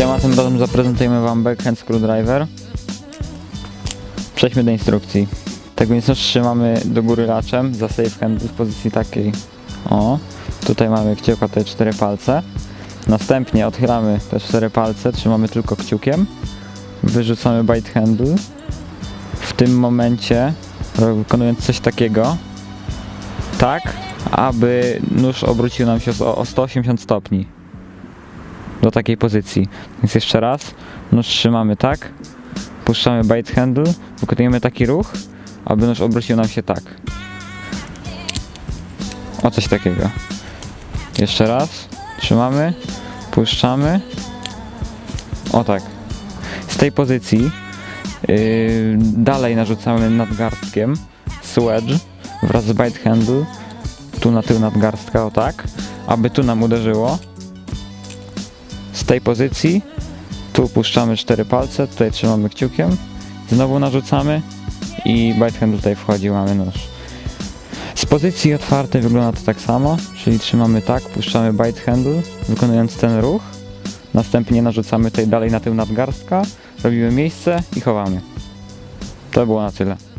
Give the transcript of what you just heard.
Siema, tym razem zaprezentujemy Wam backhand screwdriver. Przejdźmy do instrukcji. Tak więc trzymamy do góry raczem za safe hand w pozycji takiej. O, tutaj mamy kciuka, te cztery palce. Następnie odchylamy te cztery palce, trzymamy tylko kciukiem. Wyrzucamy bite handle. W tym momencie wykonując coś takiego, tak, aby nóż obrócił nam się o 180 stopni do takiej pozycji. Więc jeszcze raz, nóż trzymamy tak, puszczamy bite handle, wykonujemy taki ruch, aby nóż obrócił nam się tak. O coś takiego. Jeszcze raz, trzymamy, puszczamy. O tak. Z tej pozycji yy, dalej narzucamy nadgarstkiem swedge wraz z bite handle tu na tył nadgarstka, o tak, aby tu nam uderzyło tej pozycji tu puszczamy cztery palce, tutaj trzymamy kciukiem, znowu narzucamy i bite tutaj wchodzi, mamy nóż. Z pozycji otwartej wygląda to tak samo, czyli trzymamy tak, puszczamy bite handle, wykonując ten ruch, następnie narzucamy tutaj dalej na tył nadgarstka, robimy miejsce i chowamy. To było na tyle.